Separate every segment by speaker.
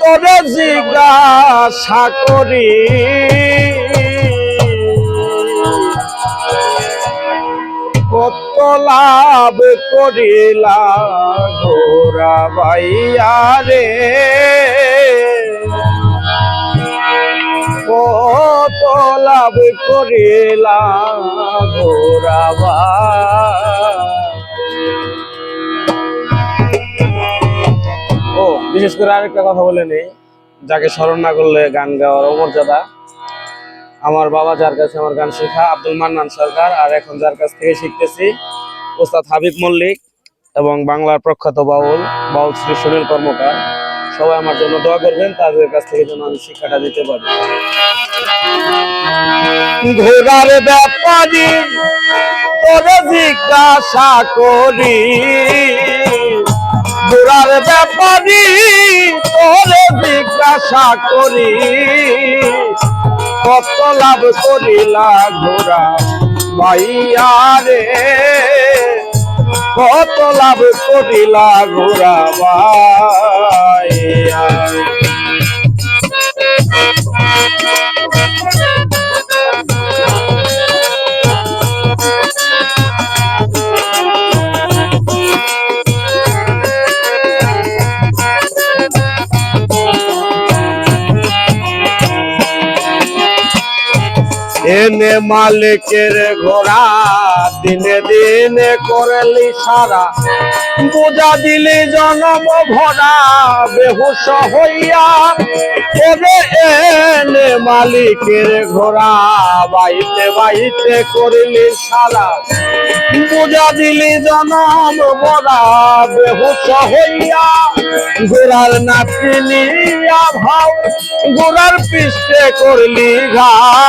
Speaker 1: তোরে জিজ্ঞাসা করি। কত লাভ করিলা ঘোরা বাইয়া রে? কত লাভ করিলা ঘোরা ও বিশেষ করে আরেকটা কথা বলে নেই, যাকে স্মরণ না করলে গান গাওয়ার অমর্যাদা। আমার বাবা যার কাছে আমার গান শেখা, আব্দুল মান্নান সরকার, আর এখন যার কাছ থেকে শিখতেছি, ওস্তাদ হাবিব মল্লিক এবং বাংলার প্রখ্যাত বাউল বাউল শ্রী সুনীল কর্মকার। সবাই আমার জন্য দোয়া করবেন, তাদের কাছ থেকে যেন আমি শিক্ষাটা দিতে পারি। ঘোড়ার ব্যাপারি জিজ্ঞাসা করি। ঘোড়ার ব্যাপারি, তোরে জিজ্ঞাসা করি, কত লাভ করিলা ঘোড়া ভাইয়া রে? কত লাভ করিলা ঘোড়া ভাইয়া এনে মালিকের ঘোড়া, দিনে দিনে করলি সারা। বোঝা দিলি জনম ভরা, বেহুশ হইয়া ওরে এনে মালিকের ঘোড়া? বাইতে বাইতে করলি সারা। বোঝা দিলি জনম ভরা, বেহুশ হইয়া ঘোড়ার নাতি নিয়া ভাও। ঘোড়ার পৃষ্ঠে করলি ঘাও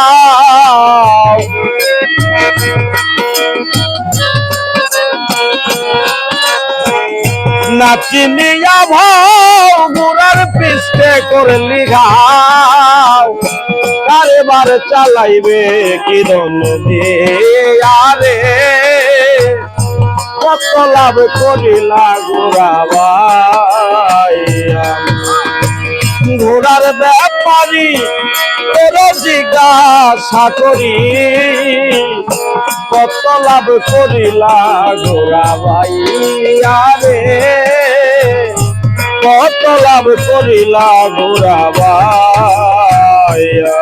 Speaker 1: নাতি নিয়া ভাও ঘোড়ার পৃষ্ঠে করলি ঘাও কারবার চালাইবে কি দন দিয়ে কত লাভ করিলা ঘোরাবাইয়া ঘোড়ার ব্যাপারি তোর জিজ্ঞাসা করি, কত লাভ করিলা ঘোড়া ভাইয়া রে। কত লাভ করিলা ভাইয়া।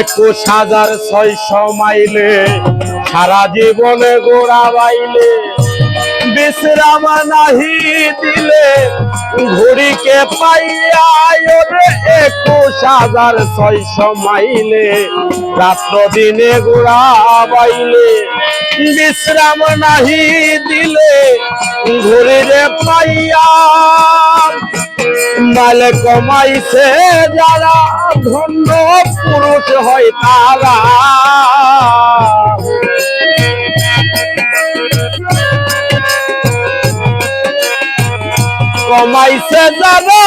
Speaker 1: একুশ হাজার ছয়শো মাইলে সারা জীবনে গোড়া বাইলে বিশ্রাম নাহি দিলে, ঘুড়িকে পাইয়া একুশ হাজার ছয়শো মাইলে, রাত্র দিনে গোড়া বাইলে। বিশ্রাম নাহি দিলে, ঘুড়িরে পাইয়া মাল কমাইছে যারা ধন্য পুরুষ হয় তারা। কমাইছে যারা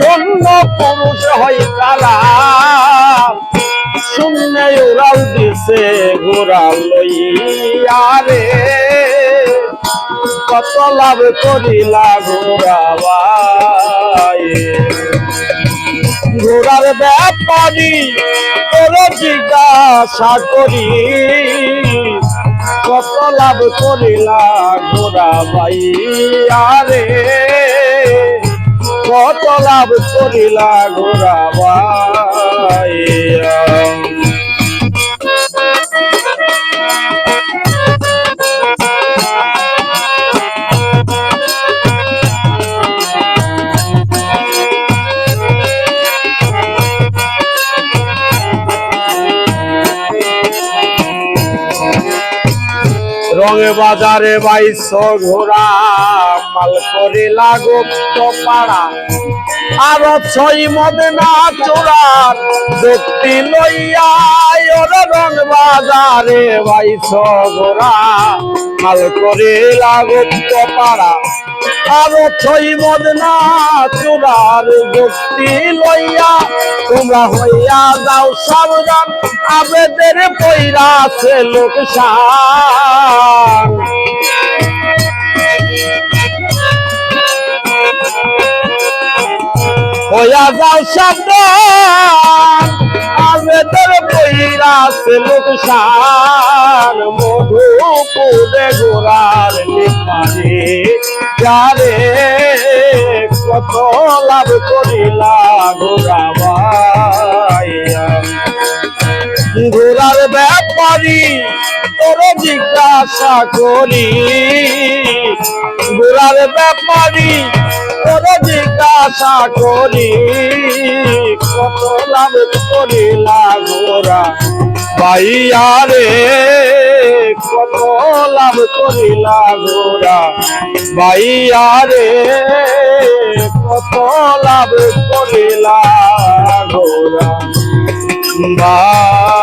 Speaker 1: ধন্য পুরুষ হয় তারা শূন্যে উড়াল দিছে ঘোরা লইয়া রে। কত লাভ করিলা ঘোরাবাই ঘোরার ব্যাপারি তোর জিজ্ঞাসা করি, কত লাভ করিলা ঘোরাবাই আরে লাভ করিলা ঘোরাবাই রঙে বাজারে বাইশ ঘোড়া মাল করে লাগত পাড়া। আর ছয় মদনা চোরার যুক্তি লইয়া ওরে রং বাজারে বাইছ গোরা মাল করে লাগত পাড়া আরও ছই মদনা চূড়ার যুক্তি লইয়া তোমরা হইয়া যাও সাবধান। আবেদের পৈরা আছে লোকসান। হইয়া যাও আবেদের পৈরা আছে লোকসান, মধুপুরে গোড়ার নিপারে যারে কত লাভ করিলা গোড়া বাইয়া ঘোরার ব্যাপারি তোর জিজ্ঞাসা করি। ঘোরার ব্যাপারি তোর জিজ্ঞাসা করি। কত লাভ করিলা গোরা পাইয়া রে? কত লাভ করিলা গোরা পাইয়া রে? কত লাভ করিলা গোরা? বা